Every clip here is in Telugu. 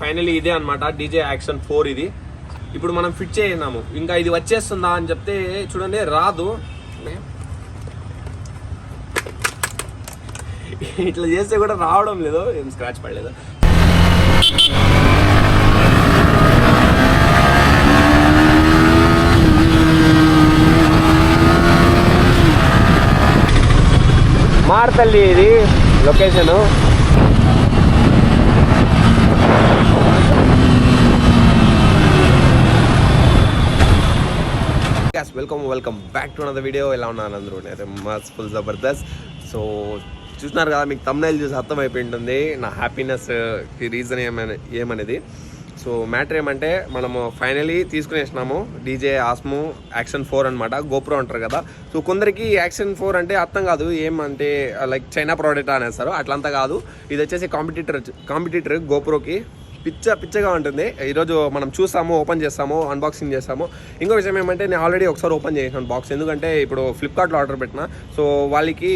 ఫైనలీ ఇదే అనమాట డీజే యాక్షన్ ఫోర్ ఇది. ఇప్పుడు మనం ఫిట్ చేయన్నాము ఇంకా ఇది వచ్చేస్తుందా అని చెప్తే చూడండి రాదు. ఇట్లా చేస్తే కూడా రావడం లేదు. ఏం స్క్రాచ్ పడలేదు. మార్తల్లి ఇది location gas welcome welcome back to another video ఎలా ఉన్నారు అందరూ? నేనైతే మస్త్ ఫుల్ జబర్దస్త్. సో చూస్తున్నారు కదా మీకు తమ్నైల్ చూసి అర్థమైపోయింటుంది. నా హ్యాపీనెస్ ఈ రీజన్ ఏమని ఏమనేది. సో మ్యాటర్ ఏమంటే మనము ఫైనలీ తీసుకునేసినాము. డీజే ఆస్ము యాక్షన్ ఫోర్ అనమాట గోప్రో అంటారు కదా. సో కొందరికి యాక్షన్ ఫోర్ అంటే అర్థం కాదు. ఏమంటే లైక్ చైనా ప్రోడక్ట్ అనేస్తారు. అట్లంతా కాదు. ఇది వచ్చేసి కాంపిటీటర్ కాంపిటీటర్ గోప్రోకి పిచ్చ పిచ్చగా ఉంటుంది. ఈరోజు మనం చూస్తాము ఓపెన్ చేస్తాము అన్బాక్సింగ్ చేస్తాము. ఇంకో విషయం ఏమంటే నేను ఆల్రెడీ ఒకసారి ఓపెన్ చేసాను బాక్స్ ఎందుకంటే ఇప్పుడు ఫ్లిప్కార్ట్లో ఆర్డర్ పెట్టిన సో వాళ్ళకి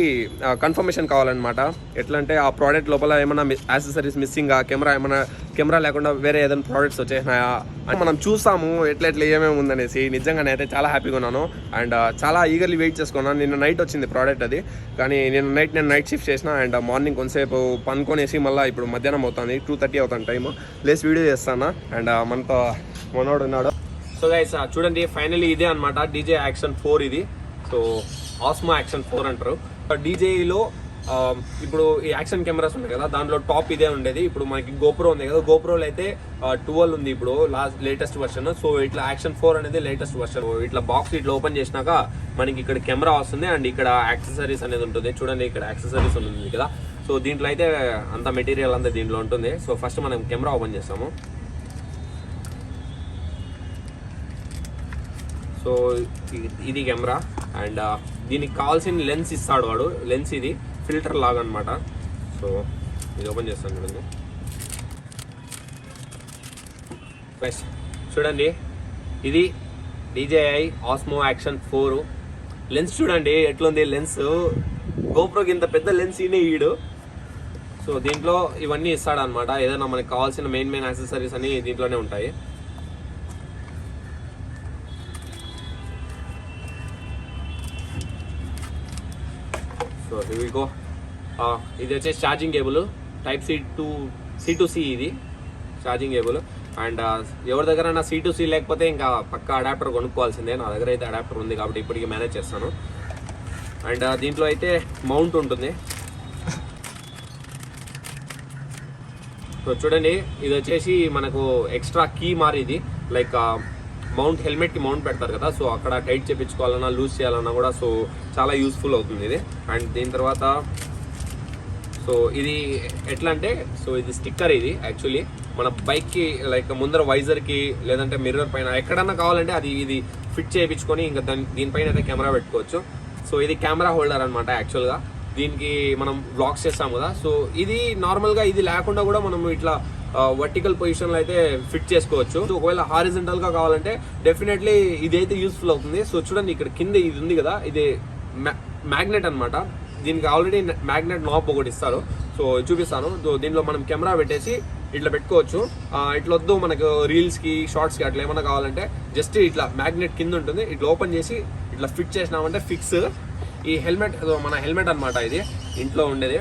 కన్ఫర్మేషన్ కావాలన్నమాట. ఎట్లా అంటే ఆ ప్రోడక్ట్ లోపల ఏమైనా యాక్సెసరీస్ మిస్సింగ్ కెమెరా ఏమైనా కెమెరా లేకుండా వేరే ఏదైనా ప్రోడక్ట్స్ వచ్చేసినాయా? అని మనం చూస్తాము ఎట్లా ఎట్లా ఏమేమి ఉందనేసి. నిజంగా అయితే చాలా హ్యాపీగా ఉన్నాను. అండ్ చాలా ఈగర్లీ వెయిట్ చేసుకున్నాను. నిన్న నైట్ వచ్చింది ప్రోడక్ట్ అది. కానీ నేను నైట్ నేను నైట్ షిఫ్ట్ చేసిన. అండ్ మార్నింగ్ కొంతసేపు పనుకొనేసి మళ్ళీ ఇప్పుడు మధ్యాహ్నం అవుతుంది. టూ థర్టీ అవుతుంది టైము ప్లేస్ వీడియో చేస్తాను? అండ్ మనతో మనోడు ఉన్నాడు. సో గైస్ చూడండి ఫైనలీ ఇదే అనమాట డీజే యాక్షన్ ఫోర్ ఇది. సో ఆస్మో యాక్షన్ ఫోర్ అంటారు. డీజేలో ఇప్పుడు ఈ యాక్షన్ కెమెరాస్ ఉన్నాయి కదా దాంట్లో టాప్ ఇదే ఉండేది. ఇప్పుడు మనకి గోప్రో ఉంది కదా గోప్రోలో అయితే ట్వెల్వ్ ఉంది ఇప్పుడు లాస్ట్ లేటెస్ట్ వర్షన్ సో ఇట్లా యాక్షన్ ఫోర్ అనేది లేటెస్ట్ వర్షన్ ఇట్లా బాక్స్ ఇట్లా ఓపెన్ చేసినాక మనకి ఇక్కడ కెమెరా వస్తుంది అండ్ ఇక్కడ యాక్సెసరీస్ అనేది ఉంటుంది. చూడండి ఇక్కడ యాక్సెసరీస్ ఉంటుంది కదా. సో దీంట్లో అయితే అంత మెటీరియల్ అంతా దీంట్లో ఉంటుంది. సో ఫస్ట్ మనం కెమెరా ఓపెన్ చేస్తాము. సో ఇది కెమెరా. అండ్ దీనికి కావాల్సిన లెన్స్ ఇస్తాడు వాడు లెన్స్ ఇది. ఫిల్టర్ లాగా అనమాట సో ఇది ఓపెన్ చేస్తాను చూడండి. ఫస్ట్ చూడండి. ఇది DJI Osmo action four lens చూడండి ఎట్లుంది లెన్స్ గోప్రోకి ఇంత పెద్ద లెన్స్ ఈయన ఈడు. సో దీంట్లో ఇవన్నీ ఇస్తాడనమాట. ఏదైనా మనకి కావాల్సిన మెయిన్ మెయిన్ యాక్సెసరీస్ అన్ని దీంట్లోనే ఉంటాయి. ఇవిగో ఇది వచ్చేసి charging cable type C two C to C ఇది ఛార్జింగ్ కేబుల్ అండ్ ఎవరి దగ్గర సి టు సి లేకపోతే ఇంకా పక్క అడాప్టర్ కొనుక్కోవాల్సిందే. నా దగ్గర అయితే అడాప్టర్ ఉంది కాబట్టి ఇప్పటికి మేనేజ్ చేస్తాను. అండ్ దీంట్లో అయితే మౌంట్ ఉంటుంది. సో చూడండి ఇది వచ్చేసి మనకు ఎక్స్ట్రా కీ మారిది లైక్ మౌంట్ హెల్మెట్కి మౌంట్ పెడతారు కదా సో అక్కడ టైట్ చేపించుకోవాలన్నా లూజ్ చేయాలన్నా కూడా సో చాలా యూస్ఫుల్ అవుతుంది ఇది. అండ్ దీని తర్వాత సో ఇది ఎట్లా అంటే సో ఇది స్టిక్కర్ ఇది యాక్చువల్లీ మన బైక్కి లైక్ ముందర వైజర్కి లేదంటే మిర్రర్ పైన ఎక్కడన్నా కావాలంటే అది ఇది ఫిట్ చేయించుకొని ఇంకా దాని దీనిపైన అయితే కెమెరా పెట్టుకోవచ్చు. సో ఇది కెమెరా హోల్డర్ అనమాట యాక్చువల్గా దీనికి మనం బ్లాక్స్ చేస్తాం కదా సో ఇది నార్మల్గా ఇది లేకుండా కూడా మనం ఇట్లా వర్టికల్ పొజిషన్లో అయితే ఫిట్ చేసుకోవచ్చు. సో ఒకవేళ హారిజెంటల్గా కావాలంటే డెఫినెట్లీ ఇది అయితే యూస్ఫుల్ అవుతుంది. సో చూడండి ఇక్కడ కింద ఇది ఉంది కదా ఇది మ్యాగ్నెట్ అన్నమాట. దీనికి ఆల్రెడీ మ్యాగ్నెట్ నాబ్ ఒకటి ఇస్తారు. సో చూపిస్తాను. సో దీనిలో మనం కెమెరా పెట్టేసి ఇట్లా పెట్టుకోవచ్చు. ఇట్లా వద్దు మనకు రీల్స్కి షార్ట్స్కి అట్లా ఏమైనా కావాలంటే జస్ట్ ఇట్లా మ్యాగ్నెట్ కింద ఉంటుంది. ఇట్లా ఓపెన్ చేసి ఇట్లా ఫిట్ చేసినామంటే ఫిక్స్ ఈ హెల్మెట్ మన హెల్మెట్ అన్నమాట ఇది. ఇంట్లో ఉండేది.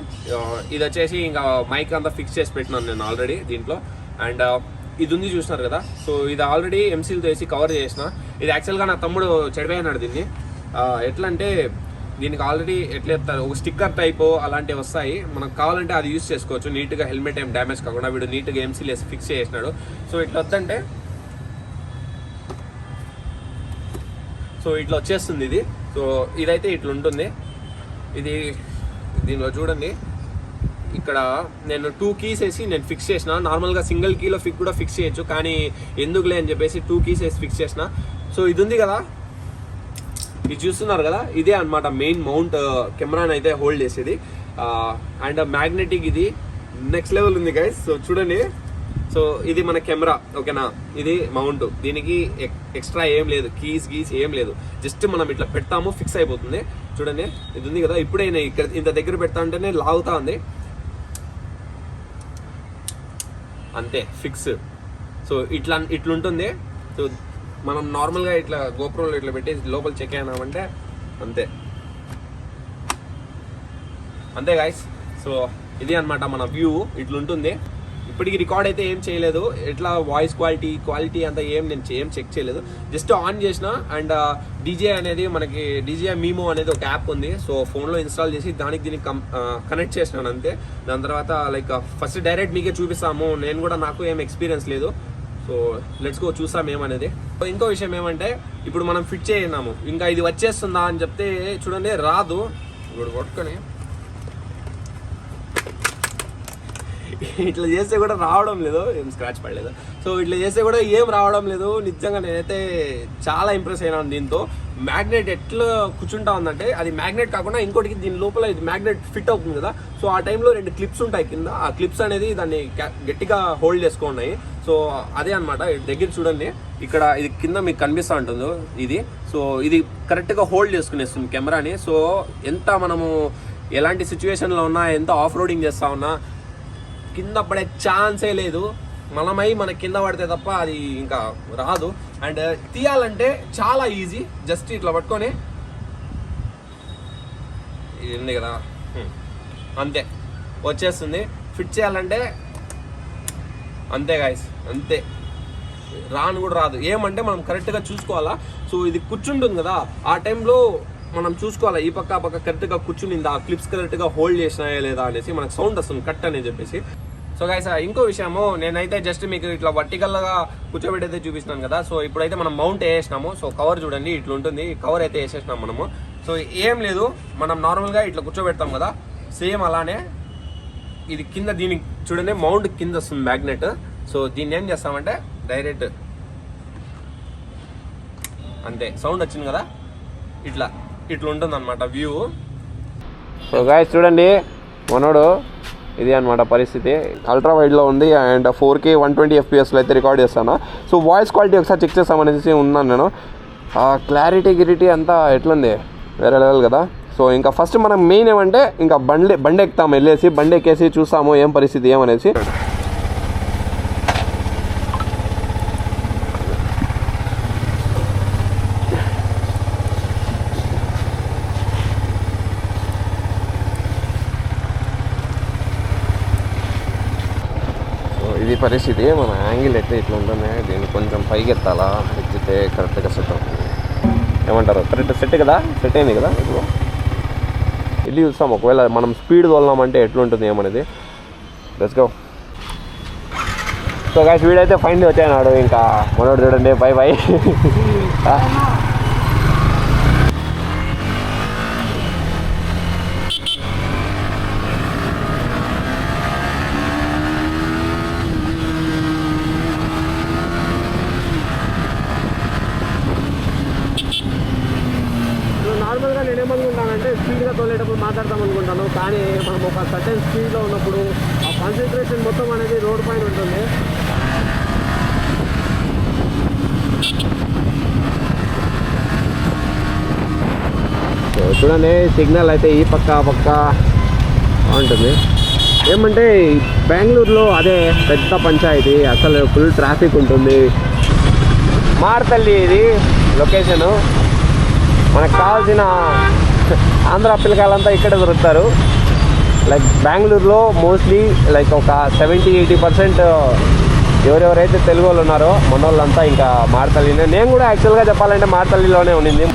ఇది వచ్చేసి ఇంకా మైక్ అంతా ఫిక్స్ చేసి పెట్టినాను నేను ఆల్రెడీ దీంట్లో. అండ్ ఇది ఉంది చూసినారు కదా? సో ఇది ఆల్రెడీ ఎంసీలతో వేసి కవర్ చేసిన. ఇది యాక్చువల్గా నా తమ్ముడు చెడిపోయినాడు దీన్ని. ఎట్లా అంటే దీనికి ఆల్రెడీ ఎట్లా ఒక స్టిక్కర్ టైప్ అలాంటివి వస్తాయి. మనకు కావాలంటే అది యూస్ చేసుకోవచ్చు. నీట్గా హెల్మెట్ ఏం డ్యామేజ్ కాకుండా వీడు నీట్గా ఎంసీలు వేసి ఫిక్స్ చేసినాడు. సో ఇట్లా వద్దంటే సో ఇట్లా వచ్చేస్తుంది ఇది. సో ఇదైతే ఇట్లుంటుంది. ఇది దీనిలో చూడండి. ఇక్కడ నేను టూ కీస్ వేసి నేను ఫిక్స్ చేసిన. నార్మల్గా సింగిల్ కీలో ఫిక్ కూడా ఫిక్స్ చేయొచ్చు. కానీ ఎందుకులే అని చెప్పేసి టూ కీస్ వేసి ఫిక్స్ చేసిన. సో ఇది ఉంది కదా. ఇది చూస్తున్నారు కదా? ఇదే అన్నమాట మెయిన్ మౌంట్ కెమెరాని అయితే హోల్డ్ చేసేది. Uh, అండ్ మ్యాగ్నెటిక్ ఇది. నెక్స్ట్ లెవెల్ ఉంది గైస్ సో చూడండి. సో ఇది మన కెమెరా ఓకేనా? ఇది మౌంట్. దీనికి ఎక్స్ట్రా ఏం లేదు. కీస్ గీస్ ఏం లేదు. జస్ట్ మనం ఇట్లా పెడతాము ఫిక్స్ అయిపోతుంది. చూడండి ఇది ఉంది కదా? ఇప్పుడే ఇక్కడ ఇంత దగ్గర పెడతా అంటేనే లాగుతా ఉంది. అంతే ఫిక్స్. సో ఇట్లా ఇట్లుంటుంది. సో మనం నార్మల్గా ఇట్లా గోపురంలో ఇట్లా పెట్టి లోపల చెక్ అయినామంటే అంతే. అంతే గాయస్ సో ఇది అన్నమాట మన వ్యూ. ఇట్లుంటుంది. ఇప్పటికి రికార్డ్ అయితే ఏం చేయలేదు. ఎట్లా వాయిస్ క్వాలిటీ క్వాలిటీ అంతా ఏం నేను ఏం చెక్ చేయలేదు. జస్ట్ ఆన్ చేసిన అండ్ డీజే uh, అనేది మనకి డీజే మీమో అనేది ఒక యాప్ ఉంది. సో ఫోన్లో ఇన్స్టాల్ చేసి దానికి దీనికి కనెక్ట్ uh, చేసినాను అంతే. దాని తర్వాత లైక్ ఫస్ట్ డైరెక్ట్ మీకే చూపిస్తాము. నేను కూడా నాకు ఏం ఎక్స్పీరియన్స్ లేదు. సో లెట్స్ గో చూసాం ఏమనేది. ఇంకో విషయం ఏమంటే ఇప్పుడు మనం ఫిట్ చేయన్నాము. ఇంకా ఇది వచ్చేస్తుందా అని చెప్తే చూడండి రాదు. ఇప్పుడు కొట్టుకొని. ఇట్లా చేస్తే కూడా రావడం లేదు. ఏం స్క్రాచ్ పడలేదు. సో ఇట్లా చేస్తే కూడా ఏం రావడం లేదు. నిజంగా నేనైతే చాలా ఇంప్రెస్ అయినాను దీంతో. మ్యాగ్నెట్ ఎట్లా కూర్చుంటా ఉందంటే అది మ్యాగ్నెట్ కాకుండా ఇంకోటికి దీని లోపల ఇది మ్యాగ్నెట్ ఫిట్ అవుతుంది కదా. సో ఆ టైంలో రెండు క్లిప్స్ ఉంటాయి కింద. ఆ క్లిప్స్ అనేది దాన్ని గట్టిగా హోల్డ్ చేసుకున్నాయి సో అదే అనమాట దగ్గర చూడండి. ఇక్కడ ఇది కింద మీకు కనిపిస్తూ ఉంటుంది ఇది. సో ఇది కరెక్ట్గా హోల్డ్ చేసుకునేస్తుంది కెమెరాని సో ఎంత మనము ఎలాంటి సిచ్యువేషన్లో ఉన్నా ఎంత ఆఫ్ రోడింగ్ చేస్తా ఉన్నా కింద పడే ఛాన్సే లేదు. మనమై మన కింద పడితే తప్ప అది ఇంకా రాదు. అండ్ తీయాలంటే చాలా ఈజీ. జస్ట్ ఇట్లా పట్టుకొని ఇది ఉంది కదా అంతే. వచ్చేస్తుంది. ఫిట్ చేయాలంటే అంతే గాయస్ అంతే. రాను కూడా రాదు. ఏమంటే మనం కరెక్ట్గా చూసుకోవాలా? సో ఇది కూర్చుంటుంది కదా. ఆ టైంలో మనం చూసుకోవాలి? ఈ పక్క ఆ పక్క కరెక్ట్గా కూర్చుని ఆ క్లిప్స్ కరెక్ట్గా హోల్డ్ చేసినాయా లేదా అనేసి మనకు సౌండ్ వస్తుంది కట్ అని చెప్పేసి. సో గైస్ ఇంకో విషయము నేనైతే జస్ట్ మీకు ఇట్లా వర్టికల్గా కూర్చోబెట్టి అయితే చూపిస్తున్నాను కదా. సో ఇప్పుడైతే మనం మౌంట్ వేసేసినాము సో కవర్ చూడండి ఇట్లా ఉంటుంది కవర్ అయితే వేసేసినాం మనము. సో ఏం లేదు మనం నార్మల్గా ఇట్లా కూర్చోబెడతాం కదా. సేమ్ అలానే ఇది కింద దీనికి చూడండి మౌంట్ కింద వస్తుంది మ్యాగ్నెట్ సో దీన్ని ఏం చేస్తామంటే డైరెక్ట్ అంతే. సౌండ్ వచ్చింది కదా? ఇట్లా ఇట్లా ఉంటుంది అనమాట వ్యూ సో గాయ చూడండి మనోడు ఇది అనమాట పరిస్థితి. అల్ట్రా వైడ్లో ఉంది and four K one twenty ఎఫ్పిఎస్లో అయితే రికార్డ్ చేస్తాను. సో వాయిస్ క్వాలిటీ ఒకసారి చెక్ చేస్తామనేసి ఉన్నాను నేను. క్లారిటీ గిరిటీ అంతా ఎట్లుంది? వేరే లెవెల్ కదా. సో ఇంకా ఫస్ట్ మనం మెయిన్ ఏమంటే ఇంకా బండి బండి ఎక్కుతాం వెళ్ళేసి బండి ఎక్కేసి చూస్తాము ఏం పరిస్థితి ఏమనేసి సో ఇది పరిస్థితి మన యాంగిల్ అయితే ఇట్లా ఉంటుంది. దీన్ని కొంచెం పైకి ఎత్తాలా ఎత్తితే కరెక్ట్గా సెట్ అవుతుంది. ఏమంటారు? కరెక్ట్ సెట్ కదా? సెట్ అయింది కదా ఇప్పుడు వెళ్ళి చూస్తాం. ఒకవేళ మనం స్పీడ్ తోలినామంటే ఎట్లుంటుంది ఏమనేది? గో సో గాయస్ వీడైతే ఫైన్ వచ్చాయన్నాడు ఇంకా మనోడు చూడండి. బై బై నార్మల్గా నేనేమనుకుంటానంటే స్పీడ్గా తోలేటప్పుడు మాట్లాడతాం అనుకుంటాను కానీ మనం ఒక సర్టెన్ స్పీడ్లో ఉన్నప్పుడు ఆ కాన్సన్ట్రేషన్ మొత్తం అనేది రోడ్ పైన ఉంటుంది సో చూడండి సిగ్నల్ అయితే ఈ పక్క ఆ పక్క బాగుంటుంది ఏమంటే బెంగళూరులో అదే పెద్ద పంచాయతీ అసలు ఫుల్ ట్రాఫిక్ ఉంటుంది. మార్తల్లి ఇది లొకేషను మనకు కావాల్సిన ఆంధ్ర పిల్లకాయలంతా ఇక్కడే దొరుకుతారు. లైక్ బెంగళూరులో మోస్ట్లీ లైక్ ఒక సెవెంటీ ఎయిటీ పర్సెంట్ ఎవరెవరైతే తెలుగు వాళ్ళు ఉన్నారో మన వాళ్ళంతా ఇంకా మార్తల్లినే. నేను కూడా యాక్చువల్గా చెప్పాలంటే మార్తల్లిలోనే ఉండింది.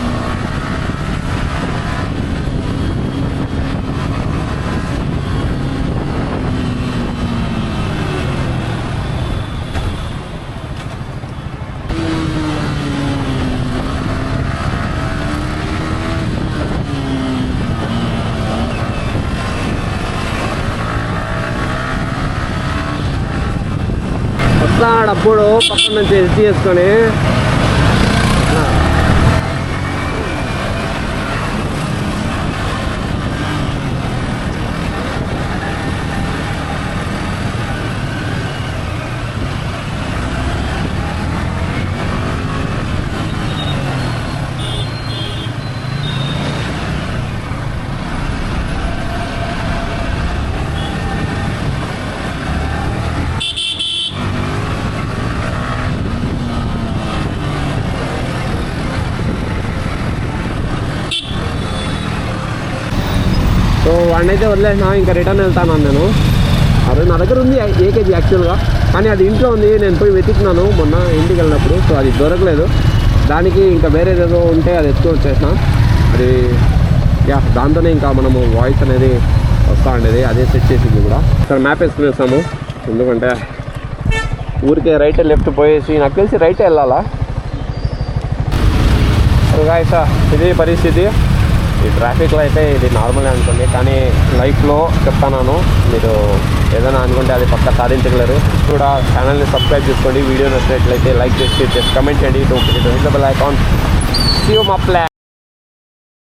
అప్పుడు పక్కన నుంచి తీసుకొని అయితే వదిలేసిన ఇంకా రిటర్న్ వెళ్తాను నేను అదే నా దగ్గర ఉంది ఏకేజీ యాక్చువల్గా కానీ అది ఇంట్లో ఉంది నేను పోయి వెతుకున్నాను మొన్న ఇంటికి వెళ్ళినప్పుడు సో అది దొరకలేదు. దానికి ఇంకా వేరేది ఏదో ఉంటే అది ఎత్తుకు వచ్చేసిన. అది యా దాంతోనే ఇంకా మనము వాయిస్ అనేది వస్తూ ఉండేది అదే సెట్ చేసింది కూడా. సరే మ్యాప్ వేసుకుని వస్తాము ఎందుకంటే ఊరికే రైట్ లెఫ్ట్ పోయేసి నాకు తెలిసి రైట్ వెళ్ళాలా? ఇది పరిస్థితి. ఈ ట్రాఫిక్లో అయితే ఇది నార్మల్ అనుకోండి. కానీ లైఫ్లో చెప్తాను మీరు ఏదైనా అనుకుంటే అది పక్క సాధించగలరు. కూడా ఛానల్ని సబ్స్క్రైబ్ చేసుకోండి. వీడియో నచ్చినట్లయితే లైక్ చేసి జస్ట్ కమెంట్ చేయండి. Don't forget to hit the bell icon see you మా ప్లాన్